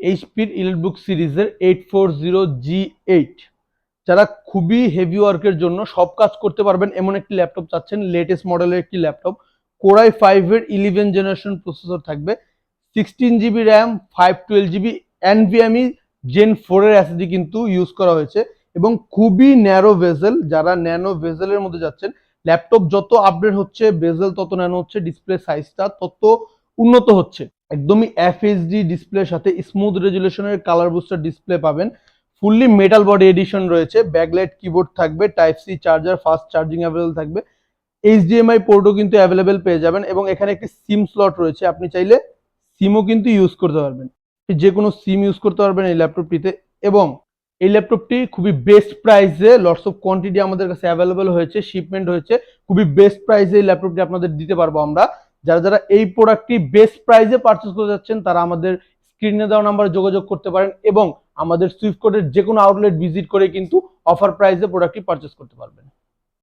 এইচপির EliteBook সিরিজের eight four zero G eight যারা খুবই হেভি ওয়ার্কের জন্য সব কাজ করতে পারবেন এমন একটি ল্যাপটপ চাচ্ছেন লেটেস্ট মডেলের একটি ল্যাপটপ কোরাই ফাইভের ইলেভেন জেনারেশন প্রসেসর থাকবে sixteen GB RAM five twelve GB NVMe gen ফোরের অ্যাসিডি কিন্তু ইউজ করা হয়েছে এবং খুবই ন্যারো ভেজেল যারা ন্যানো ভেজেলের মধ্যে যাচ্ছেন ল্যাপটপ যত আপডেট হচ্ছে বেজেল তত ন্যানো হচ্ছে ডিসপ্লে সাইজটা তত উন্নত হচ্ছে। একদমই এফএইচডি ডিসপ্লের সাথে স্মুথ রেজুলেশনের কালার বুস্টার ডিসপ্লে পাবেন। ফুললি মেটাল বডি এডিশন রয়েছে। ব্যাকলাইট কিবোর্ড থাকবে type C charger fast charging available থাকবে এইচডিএমআই পোর্টও কিন্তু অ্যাভেলেবেল পেয়ে যাবেন এবং এখানে একটি সিম স্লট রয়েছে। আপনি চাইলে সিমও কিন্তু ইউজ করতে পারবেন। যে কোনো সিম ইউজ করতে পারবেন এই ল্যাপটপটিতে এবং এই ল্যাপটপটি খুবই বেস্ট প্রাইসে লটস অফ কোয়ান্টিটি আমাদের কাছে অ্যাভেলেবেল হয়েছে শিপমেন্ট হয়েছে। খুবই বেস্ট প্রাইসে এই ল্যাপটপটি আপনাদের দিতে পারব আমরা। যারা যারা এই প্রোডাক্টটি বেস্ট প্রাইসে পারচেস করতে যাচ্ছেন, তারা আমাদের স্ক্রিনে দেওয়া নাম্বারে যোগাযোগ করতে পারেন এবং আমাদের সুইফট কোডের যে কোনো আউটলেট ভিজিট করে কিন্তু অফার প্রাইসে প্রোডাক্টটি পারচেস করতে পারবেন।